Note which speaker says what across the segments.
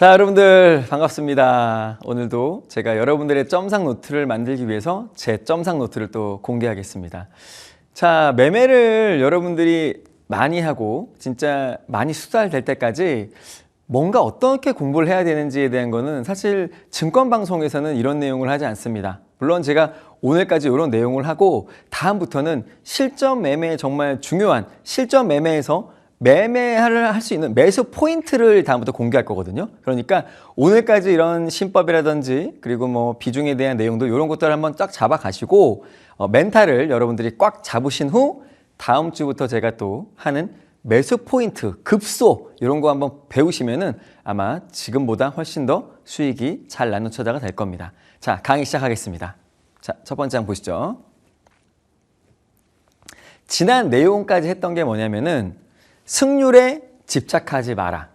Speaker 1: 자, 여러분들 반갑습니다. 오늘도 제가 여러분들의 점상 노트를 만들기 위해서 제 점상 노트를 또 공개하겠습니다. 자, 매매를 여러분들이 많이 하고 진짜 많이 수달될 때까지 뭔가 어떻게 공부를 해야 되는지에 대한 거는 사실 증권 방송에서는 이런 내용을 하지 않습니다. 물론 제가 오늘까지 이런 내용을 하고 다음부터는 실전 매매에 정말 중요한 실전 매매에서 매매를 할 수 있는 매수 포인트를 다음부터 공개할 거거든요. 그러니까 오늘까지 이런 신법이라든지 그리고 뭐 비중에 대한 내용도 이런 것들을 한번 쫙 잡아 가시고 어, 멘탈을 여러분들이 꽉 잡으신 후 다음 주부터 제가 또 하는 매수 포인트, 급소 이런 거 한번 배우시면은 아마 지금보다 훨씬 더 수익이 잘 나는 투자가 될 겁니다. 자, 강의 시작하겠습니다. 자, 첫 번째 장 보시죠. 지난 내용까지 했던 게 뭐냐면은 승률에 집착하지 마라.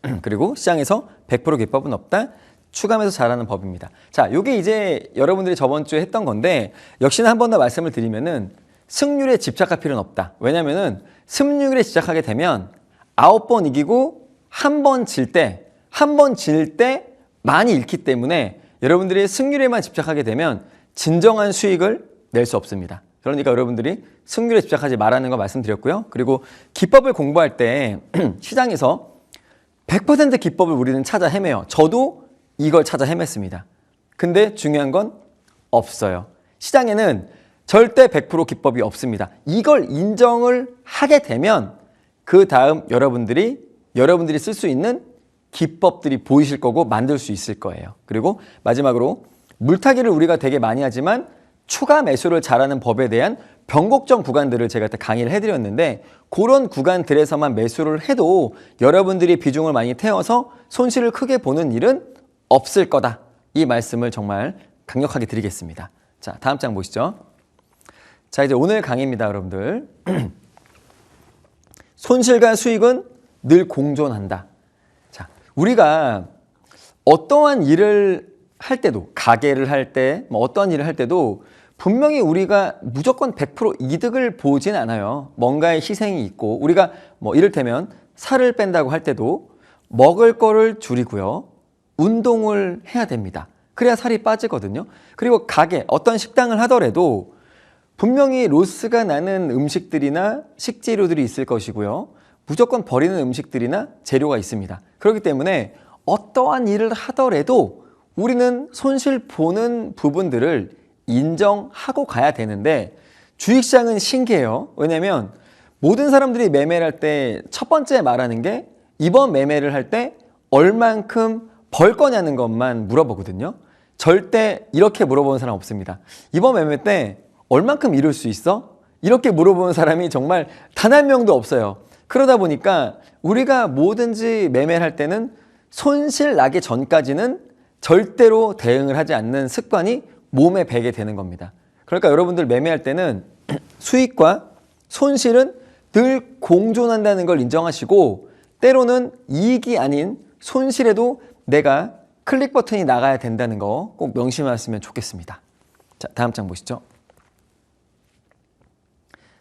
Speaker 1: 그리고 시장에서 100% 기법은 없다. 추가하면서 잘하는 법입니다. 자, 이게 이제 여러분들이 저번 주에 했던 건데 역시나 한 번 더 말씀을 드리면은 승률에 집착할 필요는 없다. 왜냐면은 승률에 집착하게 되면 아홉 번 이기고 한 번 질 때, 한 번 질 때 많이 잃기 때문에 여러분들이 승률에만 집착하게 되면 진정한 수익을 낼 수 없습니다. 그러니까 여러분들이 승률에 집착하지 말라는 거 말씀드렸고요. 그리고 기법을 공부할 때 시장에서 100% 기법을 우리는 찾아 헤매요. 저도 이걸 찾아 헤맸습니다. 근데 중요한 건 없어요. 시장에는 절대 100% 기법이 없습니다. 이걸 인정을 하게 되면 그 다음 여러분들이 여러분들이 쓸 수 있는 기법들이 보이실 거고 만들 수 있을 거예요. 그리고 마지막으로 물타기를 우리가 되게 많이 하지만 추가 매수를 잘하는 법에 대한 변곡점 구간들을 제가 강의를 해드렸는데 그런 구간들에서만 매수를 해도 여러분들이 비중을 많이 태워서 손실을 크게 보는 일은 없을 거다. 이 말씀을 정말 강력하게 드리겠습니다. 자, 다음 장 보시죠. 자, 이제 오늘 강의입니다, 여러분들. 손실과 수익은 늘 공존한다. 자, 우리가 어떠한 일을 할 때도, 가게를 할 때, 뭐 어떠한 일을 할 때도 분명히 우리가 무조건 100% 이득을 보진 않아요. 뭔가의 희생이 있고, 우리가 뭐 이를테면 살을 뺀다고 할 때도 먹을 거를 줄이고요. 운동을 해야 됩니다. 그래야 살이 빠지거든요. 그리고 가게, 어떤 식당을 하더라도 분명히 로스가 나는 음식들이나 식재료들이 있을 것이고요. 무조건 버리는 음식들이나 재료가 있습니다. 그렇기 때문에 어떠한 일을 하더라도 우리는 손실 보는 부분들을 인정하고 가야 되는데 주식시장은 신기해요. 왜냐면 모든 사람들이 매매를 할 때 첫 번째 말하는 게 이번 매매를 할 때 얼만큼 벌 거냐는 것만 물어보거든요. 절대 이렇게 물어보는 사람 없습니다. 이번 매매 때 얼만큼 잃을 수 있어? 이렇게 물어보는 사람이 정말 단 한 명도 없어요. 그러다 보니까 우리가 뭐든지 매매를 할 때는 손실 나기 전까지는 절대로 대응을 하지 않는 습관이 몸에 배게 되는 겁니다. 그러니까 여러분들 매매할 때는 수익과 손실은 늘 공존한다는 걸 인정하시고 때로는 이익이 아닌 손실에도 내가 클릭 버튼이 나가야 된다는 거 꼭 명심하시면 좋겠습니다. 자, 다음 장 보시죠.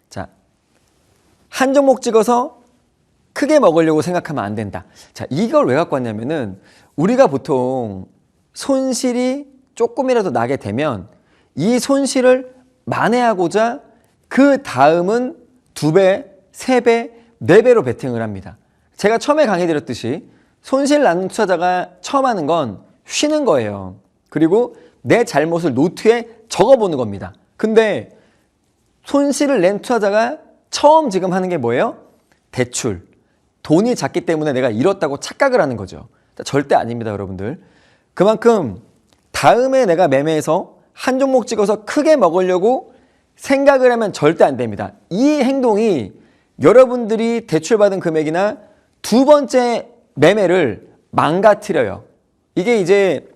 Speaker 1: 자, 한 종목 찍어서 크게 먹으려고 생각하면 안 된다. 자, 이걸 왜 갖고 왔냐면은 우리가 보통 손실이 조금이라도 나게 되면 이 손실을 만회하고자 그 다음은 두 배, 세 배, 네 배로 베팅을 합니다. 제가 처음에 강의 드렸듯이 손실 나는 투자자가 처음 하는 건 쉬는 거예요. 그리고 내 잘못을 노트에 적어보는 겁니다. 근데 손실을 낸 투자자가 처음 지금 하는 게 뭐예요? 대출. 돈이 작기 때문에 내가 잃었다고 착각을 하는 거죠. 절대 아닙니다, 여러분들. 그만큼 다음에 내가 매매해서 한 종목 찍어서 크게 먹으려고 생각을 하면 절대 안 됩니다. 이 행동이 여러분들이 대출받은 금액이나 두 번째 매매를 망가뜨려요. 이게 이제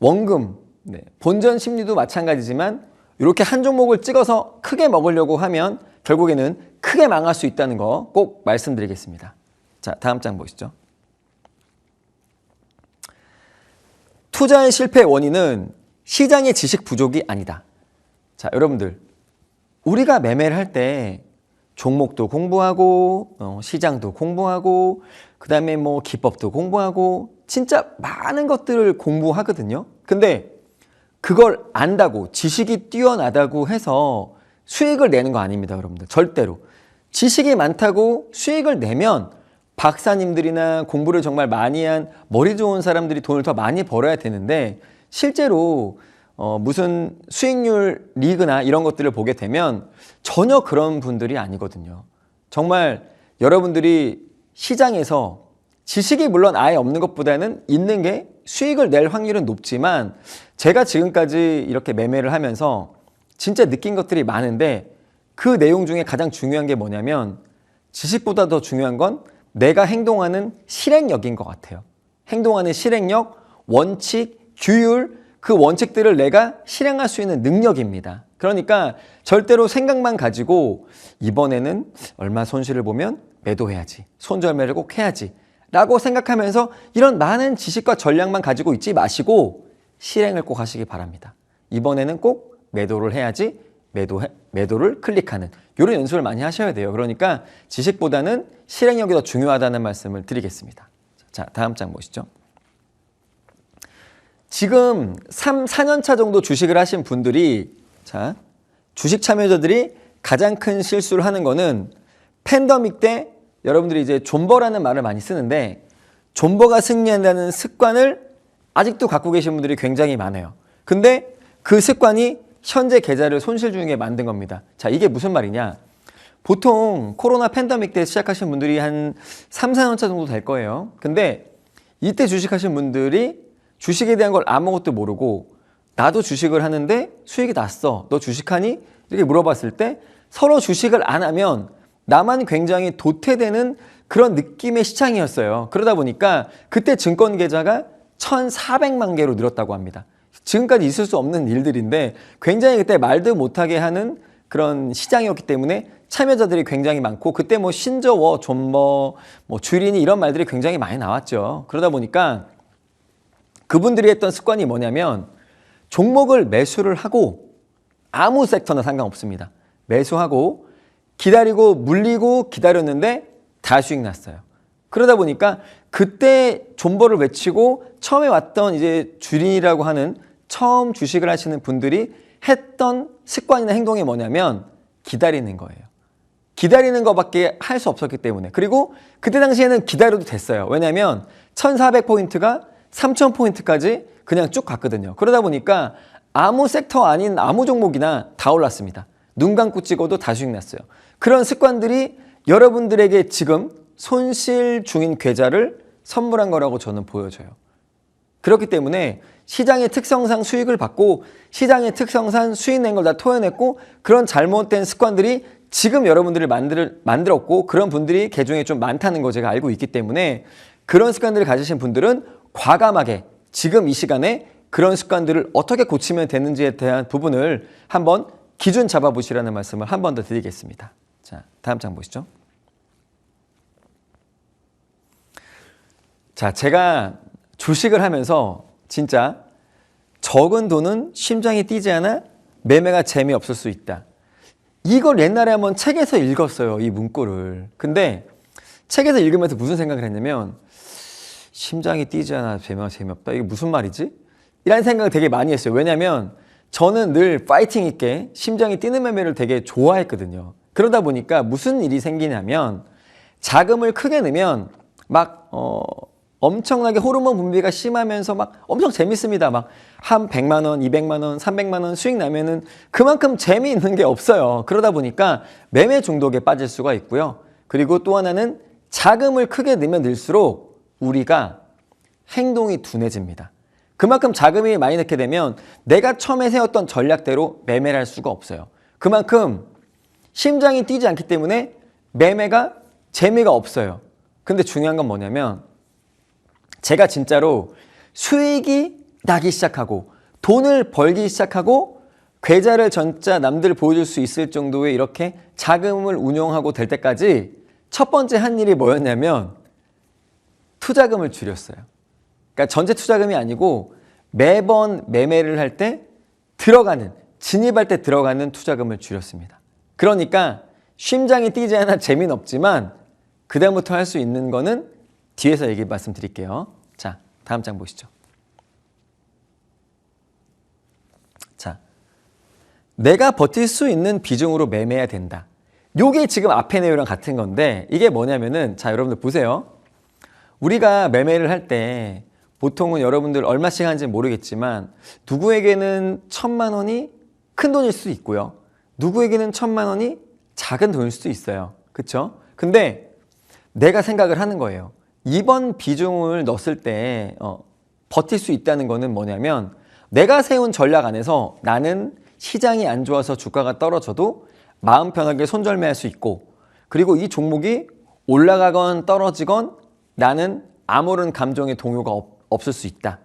Speaker 1: 원금, 네, 본전 심리도 마찬가지지만 이렇게 한 종목을 찍어서 크게 먹으려고 하면 결국에는 크게 망할 수 있다는 거 꼭 말씀드리겠습니다. 자, 다음 장 보시죠. 투자의 실패 원인은 시장의 지식 부족이 아니다. 자, 여러분들. 우리가 매매를 할 때 종목도 공부하고 어, 시장도 공부하고 그 다음에 뭐 기법도 공부하고 진짜 많은 것들을 공부하거든요. 근데 그걸 안다고 지식이 뛰어나다고 해서 수익을 내는 거 아닙니다, 여러분들. 절대로. 지식이 많다고 수익을 내면 박사님들이나 공부를 정말 많이 한 머리 좋은 사람들이 돈을 더 많이 벌어야 되는데 실제로 어, 무슨 수익률 리그나 이런 것들을 보게 되면 전혀 그런 분들이 아니거든요. 정말 여러분들이 시장에서 지식이 물론 아예 없는 것보다는 있는 게 수익을 낼 확률은 높지만 제가 지금까지 이렇게 매매를 하면서 진짜 느낀 것들이 많은데 그 내용 중에 가장 중요한 게 뭐냐면 지식보다 더 중요한 건 내가 행동하는 실행력인 것 같아요. 행동하는 실행력, 원칙, 규율, 그 원칙들을 내가 실행할 수 있는 능력입니다. 그러니까 절대로 생각만 가지고 이번에는 얼마 손실을 보면 매도해야지. 손절매를 꼭 해야지. 라고 생각하면서 이런 많은 지식과 전략만 가지고 있지 마시고 실행을 꼭 하시기 바랍니다. 이번에는 꼭 매도를 해야지 매도 매도를 클릭하는 이런 연습을 많이 하셔야 돼요. 그러니까 지식보다는 실행력이 더 중요하다는 말씀을 드리겠습니다. 자, 다음 장 보시죠. 지금 3, 4년 차 정도 주식을 하신 분들이 자, 주식 참여자들이 가장 큰 실수를 하는 거는 팬더믹 때 여러분들이 이제 존버라는 말을 많이 쓰는데 존버가 승리한다는 습관을 아직도 갖고 계신 분들이 굉장히 많아요. 근데 그 습관이 현재 계좌를 손실 중에 만든 겁니다. 자, 이게 무슨 말이냐? 보통 코로나 팬데믹 때 시작하신 분들이 한 3, 4년 차 정도 될 거예요. 근데 이때 주식하신 분들이 주식에 대한 걸 아무것도 모르고 나도 주식을 하는데 수익이 났어. 너 주식하니? 이렇게 물어봤을 때 서로 주식을 안 하면 나만 굉장히 도태되는 그런 느낌의 시장이었어요. 그러다 보니까 그때 증권 계좌가 1,400만 개로 늘었다고 합니다. 지금까지 있을 수 없는 일들인데 굉장히 그때 말도 못하게 하는 그런 시장이었기 때문에 참여자들이 굉장히 많고 그때 뭐 신저워, 존버, 뭐 주린이 이런 말들이 굉장히 많이 나왔죠. 그러다 보니까 그분들이 했던 습관이 뭐냐면 종목을 매수를 하고 아무 섹터나 상관없습니다. 매수하고 기다리고 물리고 기다렸는데 다 수익 났어요. 그러다 보니까 그때 존버를 외치고 처음에 왔던 이제 주린이라고 하는 처음 주식을 하시는 분들이 했던 습관이나 행동이 뭐냐면 기다리는 거예요. 기다리는 것밖에 할 수 없었기 때문에. 그리고 그때 당시에는 기다려도 됐어요. 왜냐하면 1400포인트가 3000포인트까지 그냥 쭉 갔거든요. 그러다 보니까 아무 섹터 아닌 아무 종목이나 다 올랐습니다. 눈 감고 찍어도 다 수익 났어요. 그런 습관들이 여러분들에게 지금 손실 중인 계좌를 선물한 거라고 저는 보여져요. 그렇기 때문에 시장의 특성상 수익을 받고 시장의 특성상 수익 낸 걸 다 토해냈고 그런 잘못된 습관들이 지금 여러분들을 만들, 만들었고 그런 분들이 개중에 좀 많다는 거 제가 알고 있기 때문에 그런 습관들을 가지신 분들은 과감하게 지금 이 시간에 그런 습관들을 어떻게 고치면 되는지에 대한 부분을 한번 기준 잡아보시라는 말씀을 한 번 더 드리겠습니다. 자, 다음 장 보시죠. 자, 제가 주식을 하면서 진짜 적은 돈은 심장이 뛰지 않아 매매가 재미없을 수 있다. 이걸 옛날에 한번 책에서 읽었어요. 이 문구를. 근데 책에서 읽으면서 무슨 생각을 했냐면 심장이 뛰지 않아 매매가 재미없다. 이게 무슨 말이지? 이라는 생각을 되게 많이 했어요. 왜냐면 저는 늘 파이팅 있게 심장이 뛰는 매매를 되게 좋아했거든요. 그러다 보니까 무슨 일이 생기냐면 자금을 크게 넣으면 막, 어, 엄청나게 호르몬 분비가 심하면서 막 엄청 재밌습니다. 막 한 100만 원, 200만 원, 300만 원 수익 나면은 그만큼 재미있는 게 없어요. 그러다 보니까 매매 중독에 빠질 수가 있고요. 그리고 또 하나는 자금을 크게 넣으면 넣을수록 우리가 행동이 둔해집니다. 그만큼 자금이 많이 넣게 되면 내가 처음에 세웠던 전략대로 매매를 할 수가 없어요. 그만큼 심장이 뛰지 않기 때문에 매매가 재미가 없어요. 근데 중요한 건 뭐냐면 제가 진짜로 수익이 나기 시작하고 돈을 벌기 시작하고 계좌를 전자 남들 보여줄 수 있을 정도의 이렇게 자금을 운용하고 될 때까지 첫 번째 한 일이 뭐였냐면 투자금을 줄였어요. 그러니까 전체 투자금이 아니고 매번 매매를 할 때 들어가는 진입할 때 들어가는 투자금을 줄였습니다. 그러니까 심장이 뛰지 않아 재미는 없지만 그다음부터 할 수 있는 거는 뒤에서 얘기 말씀드릴게요. 자, 다음 장 보시죠. 자, 내가 버틸 수 있는 비중으로 매매해야 된다. 요게 지금 앞에 내용이랑 같은 건데 이게 뭐냐면은 자, 여러분들 보세요. 우리가 매매를 할 때 보통은 여러분들 얼마씩 하는지 모르겠지만 누구에게는 천만 원이 큰 돈일 수도 있고요. 누구에게는 천만 원이 작은 돈일 수도 있어요. 그쵸? 근데 내가 생각을 하는 거예요. 이번 비중을 넣었을 때 어, 버틸 수 있다는 거는 뭐냐면 내가 세운 전략 안에서 나는 시장이 안 좋아서 주가가 떨어져도 마음 편하게 손절매할 수 있고 그리고 이 종목이 올라가건 떨어지건 나는 아무런 감정의 동요가 없, 없을 수 있다.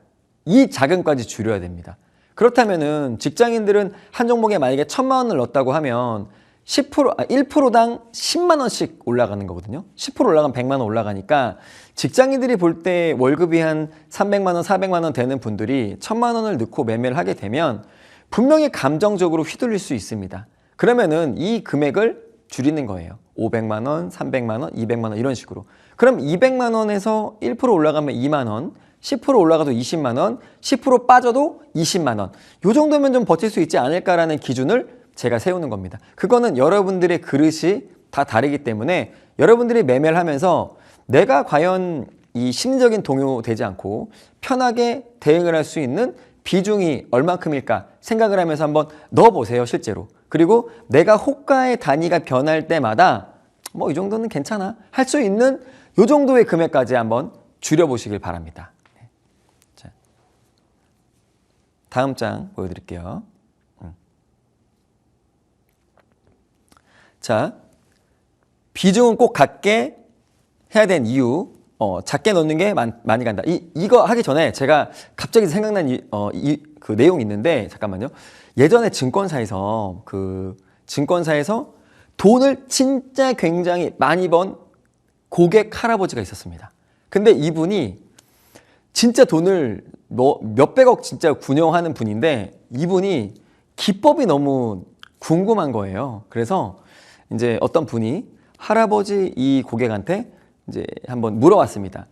Speaker 1: 이 자금까지 줄여야 됩니다. 그렇다면은 직장인들은 한 종목에 만약에 천만 원을 넣었다고 하면 10% 아, 1%당 10만 원씩 올라가는 거거든요. 10% 올라가면 100만 원 올라가니까 직장인들이 볼 때 월급이 한 300만 원, 400만 원 되는 분들이 1000만 원을 넣고 매매를 하게 되면 분명히 감정적으로 휘둘릴 수 있습니다. 그러면은 이 금액을 줄이는 거예요. 500만 원, 300만 원, 200만 원 이런 식으로. 그럼 200만 원에서 1% 올라가면 2만 원, 10% 올라가도 20만 원, 10% 빠져도 20만 원. 요 정도면 좀 버틸 수 있지 않을까라는 기준을 제가 세우는 겁니다. 그거는 여러분들의 그릇이 다 다르기 때문에 여러분들이 매매를 하면서 내가 과연 이 심리적인 동요 되지 않고 편하게 대응을 할 수 있는 비중이 얼만큼일까 생각을 하면서 한번 넣어보세요, 실제로. 그리고 내가 호가의 단위가 변할 때마다 뭐 이 정도는 괜찮아. 할 수 있는 요 정도의 금액까지 한번 줄여보시길 바랍니다. 네. 자, 다음 장 보여드릴게요. 음. 자, 비중은 꼭 같게 해야 되는 이유, 어, 작게 넣는 게 많, 많이 간다. 이, 이거 하기 전에 제가 갑자기 생각난 이, 어, 이, 그 내용이 있는데, 잠깐만요. 예전에 증권사에서, 그, 증권사에서 돈을 진짜 굉장히 많이 번 고객 할아버지가 있었습니다. 근데 이분이 진짜 돈을 뭐 몇백억 진짜 군용하는 분인데 이분이 기법이 너무 궁금한 거예요. 그래서 이제 어떤 분이 할아버지 이 고객한테 이제 한번 물어봤습니다.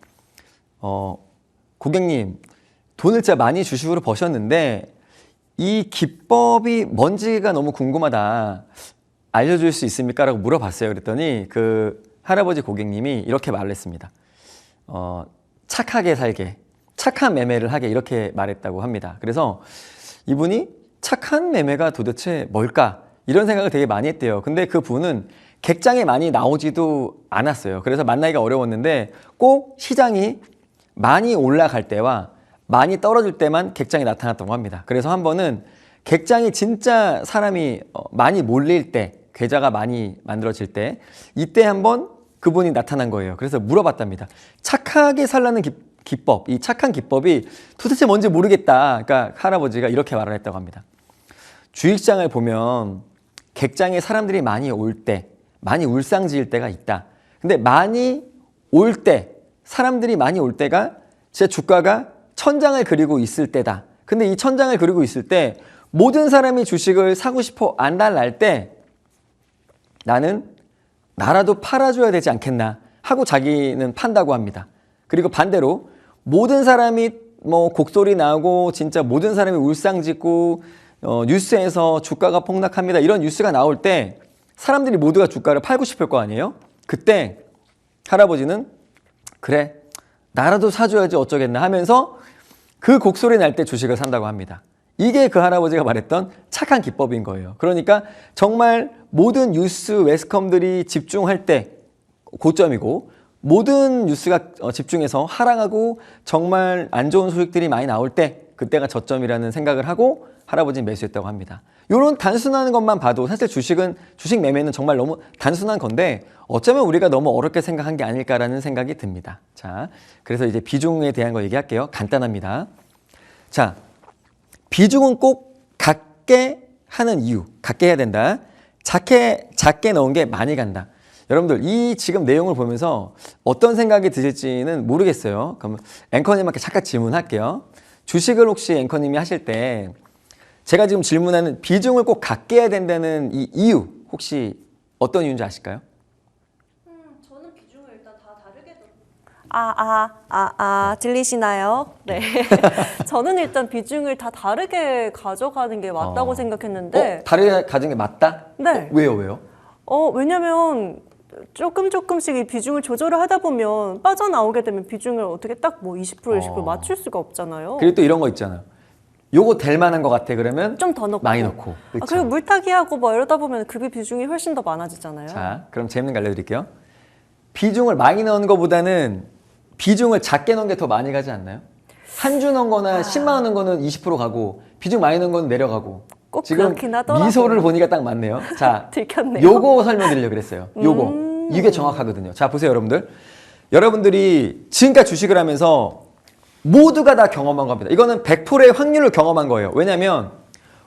Speaker 1: 어, 고객님, 돈을 진짜 많이 주식으로 버셨는데 이 기법이 뭔지가 너무 궁금하다. 알려줄 수 있습니까? 라고 물어봤어요. 그랬더니 그 할아버지 고객님이 이렇게 말을 했습니다. 어, 착하게 살게, 착한 매매를 하게 이렇게 말했다고 합니다. 그래서 이분이 착한 매매가 도대체 뭘까? 이런 생각을 되게 많이 했대요. 근데 그 분은 객장에 많이 나오지도 않았어요. 그래서 만나기가 어려웠는데 꼭 시장이 많이 올라갈 때와 많이 떨어질 때만 객장이 나타났다고 합니다. 그래서 한 번은 객장이 진짜 사람이 어, 많이 몰릴 때, 계좌가 많이 만들어질 때, 이때 한번 그분이 나타난 거예요. 그래서 물어봤답니다. 착하게 살라는 기, 기법, 이 착한 기법이 도대체 뭔지 모르겠다. 그러니까 할아버지가 이렇게 말을 했다고 합니다. 주식장을 보면 객장에 사람들이 많이 올 때, 많이 울상지을 때가 있다. 근데 많이 올 때, 사람들이 많이 올 때가 제 주가가 천장을 그리고 있을 때다. 근데 이 천장을 그리고 있을 때 모든 사람이 주식을 사고 싶어 안달날 때 나는 나라도 팔아줘야 되지 않겠나 하고 자기는 판다고 합니다. 그리고 반대로 모든 사람이 뭐 곡소리 나고 진짜 모든 사람이 울상짓고 어, 뉴스에서 주가가 폭락합니다. 이런 뉴스가 나올 때 사람들이 모두가 주가를 팔고 싶을 거 아니에요? 그때 할아버지는 그래 나라도 사줘야지 어쩌겠나 하면서 그 곡소리 날 때 주식을 산다고 합니다. 이게 그 할아버지가 말했던 착한 기법인 거예요. 그러니까 정말 모든 뉴스 매스컴들이 집중할 때 고점이고 모든 뉴스가 어, 집중해서 하락하고 정말 안 좋은 소식들이 많이 나올 때 그때가 저점이라는 생각을 하고 할아버지는 매수했다고 합니다. 이런 단순한 것만 봐도 사실 주식은 주식 매매는 정말 너무 단순한 건데 어쩌면 우리가 너무 어렵게 생각한 게 아닐까라는 생각이 듭니다. 자, 그래서 이제 비중에 대한 거 얘기할게요. 간단합니다. 자, 비중은 꼭 같게 하는 이유, 같게 해야 된다. 작게 작게 넣은 게 많이 간다. 여러분들 이 지금 내용을 보면서 어떤 생각이 드실지는 모르겠어요. 그럼 앵커님한테 잠깐 질문할게요. 주식을 혹시 앵커님이 하실 때 제가 지금 질문하는 비중을 꼭 갖게 해야 된다는 이 이유 혹시 어떤 이유인지 아실까요?
Speaker 2: 음, 저는 비중을 일단 다 다르게 뒀
Speaker 3: 아, 아, 아, 아, 들리시나요? 네. 저는 일단 비중을 다 다르게 가져가는 게 맞다고
Speaker 1: 어.
Speaker 3: 생각했는데,
Speaker 1: 어, 다르게 가진 게 맞다?
Speaker 3: 네.
Speaker 1: 어, 왜요, 왜요?
Speaker 3: 어, 왜냐면 조금 조금씩 이 비중을 조절을 하다 보면 빠져나오게 되면 비중을 어떻게 딱 뭐 20% 20%
Speaker 1: 어.
Speaker 3: 맞출 수가 없잖아요.
Speaker 1: 그리고 또 이런 거 있잖아요. 요거 될 만한 것 같아 그러면
Speaker 3: 좀 더 넣고.
Speaker 1: 많이 넣고.
Speaker 3: 아? 그리고 물타기 하고 뭐 이러다 보면 급여 비중이 훨씬 더 많아지잖아요.
Speaker 1: 자, 그럼 재밌는 거 알려드릴게요. 비중을 많이 넣은 것보다는 비중을 작게 넣은 게 더 많이 가지 않나요? 한 주 넣은 거나 10만 원 넣은 거는 20% 가고 비중 많이 넣은 거는 내려가고
Speaker 3: 꼭
Speaker 1: 지금
Speaker 3: 그렇긴 하더라고요.
Speaker 1: 미소를 보니까 딱 맞네요. 자,
Speaker 3: 들켰네요.
Speaker 1: 요거 설명드리려고 그랬어요. 요거.
Speaker 3: 음.
Speaker 1: 이게 정확하거든요. 자, 보세요, 여러분들. 여러분들이 지금까지 주식을 하면서 모두가 다 경험한 겁니다. 이거는 100%의 확률을 경험한 거예요. 왜냐면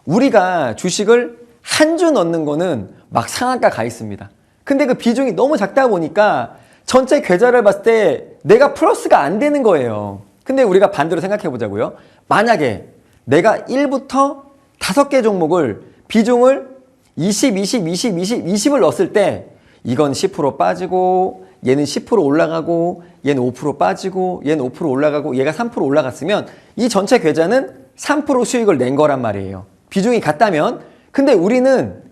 Speaker 1: 우리가 주식을 한 주 넣는 거는 막 상한가 가 있습니다. 근데 그 비중이 너무 작다 보니까 전체 계좌를 봤을 때 내가 플러스가 안 되는 거예요. 근데 우리가 반대로 생각해 보자고요. 만약에 내가 1부터 5개 종목을 비중을 20, 20, 20, 20, 20을 넣었을 때 이건 10% 빠지고 얘는 10% 올라가고 얘는 5% 빠지고 얘는 5% 올라가고 얘가 3% 올라갔으면 이 전체 계좌는 3% 수익을 낸 거란 말이에요. 비중이 같다면 근데 우리는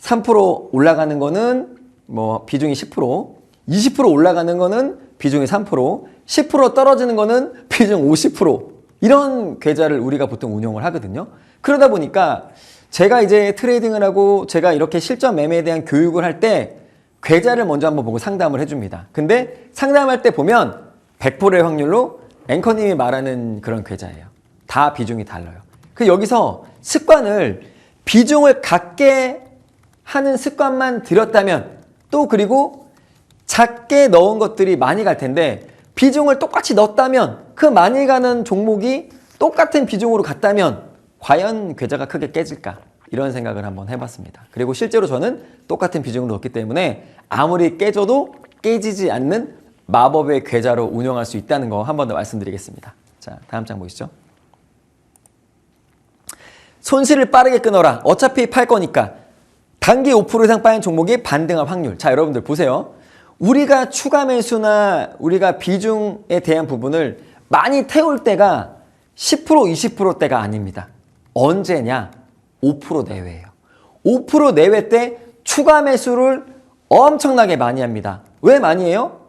Speaker 1: 3% 올라가는 거는 뭐 비중이 10%, 20% 올라가는 거는 비중이 3%, 10% 떨어지는 거는 비중 50% 이런 계좌를 우리가 보통 운영을 하거든요. 그러다 보니까 제가 이제 트레이딩을 하고 제가 이렇게 실전 매매에 대한 교육을 할 때 계좌를 먼저 한번 보고 상담을 해줍니다. 근데 상담할 때 보면 100%의 확률로 앵커님이 말하는 그런 계좌예요. 다 비중이 달라요. 그 여기서 습관을 비중을 갖게 하는 습관만 들였다면 또 그리고 작게 넣은 것들이 많이 갈 텐데 비중을 똑같이 넣었다면 그 많이 가는 종목이 똑같은 비중으로 갔다면 과연 계좌가 크게 깨질까? 이런 생각을 한번 해봤습니다. 그리고 실제로 저는 똑같은 비중으로 넣었기 때문에 아무리 깨져도 깨지지 않는 마법의 계좌로 운영할 수 있다는 거 한 번 더 말씀드리겠습니다. 자, 다음 장 보시죠. 손실을 빠르게 끊어라. 어차피 팔 거니까. 단기 5% 이상 빠진 종목이 반등할 확률. 자, 여러분들 보세요. 우리가 추가 매수나 우리가 비중에 대한 부분을 많이 태울 때가 10% 20%대가 아닙니다. 언제냐? 5% 내외예요. 5% 내외 때 추가 매수를 엄청나게 많이 합니다. 왜 많이 해요?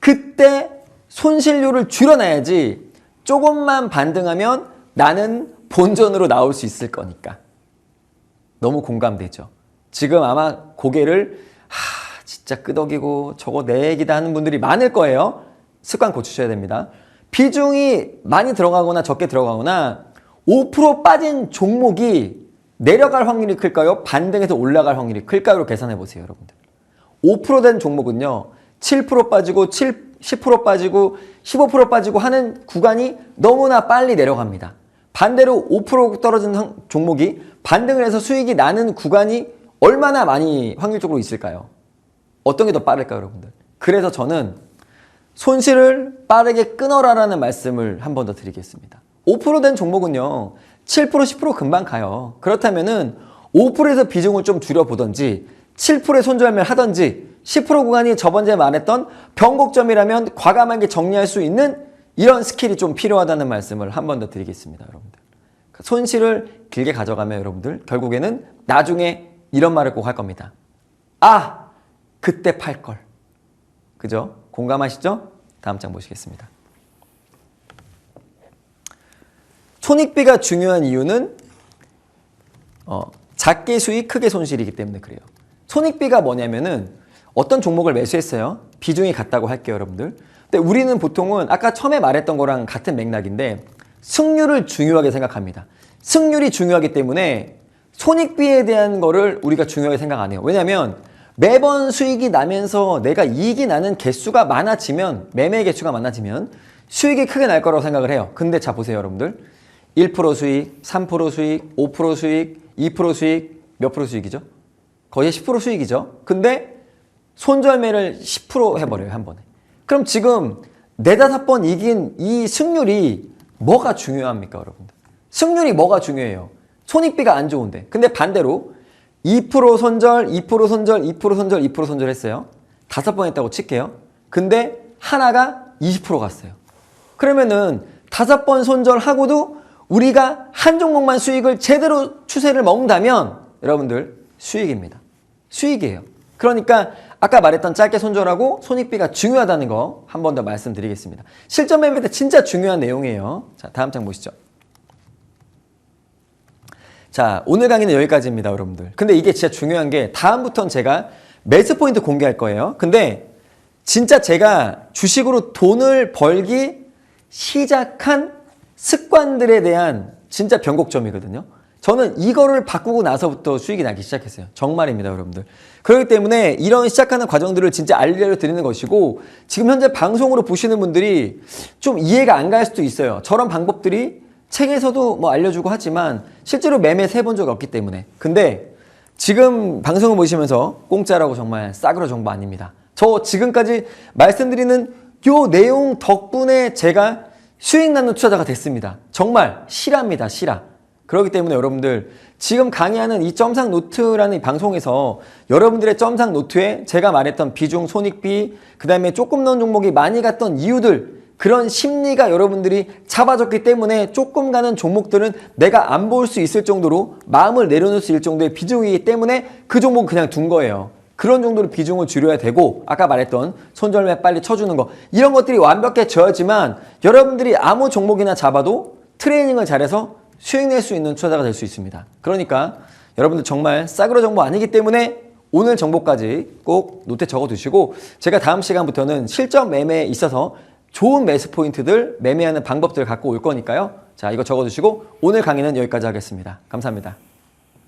Speaker 1: 그때 손실률을 줄여놔야지 조금만 반등하면 나는 본전으로 나올 수 있을 거니까. 너무 공감되죠? 지금 아마 고개를 하, 진짜 끄덕이고 저거 내 얘기다 하는 분들이 많을 거예요. 습관 고치셔야 됩니다. 비중이 많이 들어가거나 적게 들어가거나 5% 빠진 종목이 내려갈 확률이 클까요? 반등해서 올라갈 확률이 클까요?로 계산해 보세요, 여러분들. 5%된 종목은요, 7% 빠지고 7, 10% 빠지고 15% 빠지고 하는 구간이 너무나 빨리 내려갑니다. 반대로 5% 떨어진 상- 종목이 반등을 해서 수익이 나는 구간이 얼마나 많이 확률적으로 있을까요? 어떤 게 더 빠를까요, 여러분들? 그래서 저는 손실을 빠르게 끊어라라는 말씀을 한 번 더 드리겠습니다. 5%된 종목은요, 7% 10% 금방 가요. 그렇다면은 5%에서 비중을 좀 줄여보던지 7%의 손절매를 하던지 10% 구간이 저번주에 말했던 변곡점이라면 과감하게 정리할 수 있는 이런 스킬이 좀 필요하다는 말씀을 한 번 더 드리겠습니다, 여러분들. 손실을 길게 가져가면 여러분들 결국에는 나중에 이런 말을 꼭 할 겁니다. 아, 그때 팔 걸. 그죠? 공감하시죠? 다음 장 보시겠습니다. 손익비가 중요한 이유는 어, 작게 수익, 크게 손실이기 때문에 그래요. 손익비가 뭐냐면은 어떤 종목을 매수했어요. 비중이 같다고 할게요, 여러분들. 근데 우리는 보통은 아까 처음에 말했던 거랑 같은 맥락인데 승률을 중요하게 생각합니다. 승률이 중요하기 때문에 손익비에 대한 거를 우리가 중요하게 생각 안 해요. 왜냐면 매번 수익이 나면서 내가 이익이 나는 개수가 많아지면 매매 개수가 많아지면 수익이 크게 날 거라고 생각을 해요. 근데 자 보세요, 여러분들. 1% 수익, 3% 수익, 5% 수익, 2% 수익, 몇 프로 수익이죠? 거의 10% 수익이죠. 근데 손절매를 10% 해버려요, 한 번에. 그럼 지금 네다섯 번 이긴 이 승률이 뭐가 중요합니까, 여러분들? 승률이 뭐가 중요해요? 손익비가 안 좋은데. 근데 반대로 2% 손절, 2% 손절, 2% 손절, 2% 손절 했어요. 다섯 번 했다고 칠게요. 근데 하나가 20% 갔어요. 그러면은 다섯 번 손절하고도 우리가 한 종목만 수익을 제대로 추세를 먹는다면 여러분들 수익입니다. 수익이에요. 그러니까 아까 말했던 짧게 손절하고 손익비가 중요하다는 거 한 번 더 말씀드리겠습니다. 실전 매매 때 진짜 중요한 내용이에요. 자, 다음 장 보시죠. 자, 오늘 강의는 여기까지입니다, 여러분들. 근데 이게 진짜 중요한 게 다음부터는 제가 매수 포인트 공개할 거예요. 근데 진짜 제가 주식으로 돈을 벌기 시작한 습관들에 대한 진짜 변곡점이거든요. 저는 이거를 바꾸고 나서부터 수익이 나기 시작했어요. 정말입니다, 여러분들. 그렇기 때문에 이런 시작하는 과정들을 진짜 알려드리는 것이고 지금 현재 방송으로 보시는 분들이 좀 이해가 안 갈 수도 있어요. 저런 방법들이 책에서도 뭐 알려주고 하지만 실제로 매매 세 본적 없기 때문에. 근데 지금 방송을 보시면서 공짜라고 정말 싸구려 정보 아닙니다. 저 지금까지 말씀드리는 요 내용 덕분에 제가 수익 나는 투자자가 됐습니다. 정말 실화입니다, 실화. 그렇기 때문에 여러분들 지금 강의하는 이 점상 노트라는 이 방송에서 여러분들의 점상 노트에 제가 말했던 비중, 손익비, 그 다음에 조금 넣은 종목이 많이 갔던 이유들 그런 심리가 여러분들이 잡아줬기 때문에 조금 가는 종목들은 내가 안 볼 수 있을 정도로 마음을 내려놓을 수 있을 정도의 비중이기 때문에 그 종목은 그냥 둔 거예요. 그런 정도로 비중을 줄여야 되고 아까 말했던 손절매 빨리 쳐주는 거 이런 것들이 완벽해져야지만 여러분들이 아무 종목이나 잡아도 트레이닝을 잘해서 수익 낼 수 있는 투자자가 될 수 있습니다. 그러니까 여러분들 정말 싸구려 정보 아니기 때문에 오늘 정보까지 꼭 노트에 적어 두시고 제가 다음 시간부터는 실전 매매에 있어서 좋은 매수 포인트들 매매하는 방법들을 갖고 올 거니까요. 자, 이거 적어 두시고 오늘 강의는 여기까지 하겠습니다. 감사합니다.